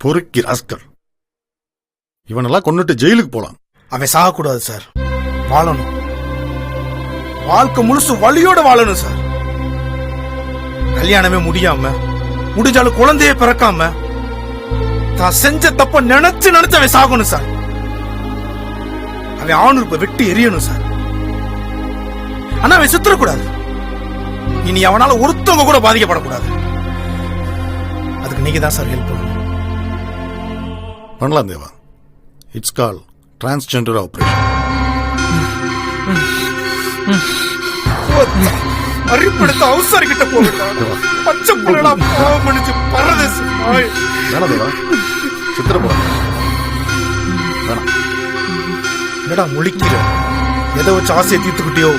பொறுக்கி ராஸ்கர். இவனெல்லாம் கொண்டுட்டு ஜெயிலுக்கு போலாம். அவன் சாகக்கூடாது சார் வாழணும். வாழ்க்கை முழுசு வலியோட வாழணும் சார் கல்யாணமே முடியாம முடிஞ்சாலும் குழந்தையே பிறக்காம தான் செஞ்ச தப்ப நினைச்சு நினைச்சு அவன் சாகணும் சார் அவன் ஆணுறுப்பை வெட்டி எரியணும் சார் ஆனா அவன் சுத்தரக்கூடாது இனி அவனால ஒருத்தவங்க கூட பாதிக்கப்படக்கூடாது. அதுக்கு நீங்க தான் சார் ஹெல்ப் பண்ணணும். பண்ணலாம் Deva. It's call transgender operation அறிப்படுத்த அவசரம் கிட்ட போகணும். பச்சை புள்ளலா பாவம் மன்னிச்சு பரதேசு நாய். தேவா. சித்திர போலாம் வேணாம். என்னடா முழிக்கிற? எதை வச்சு ஆசையை தீர்த்துக்கிட்டியோ?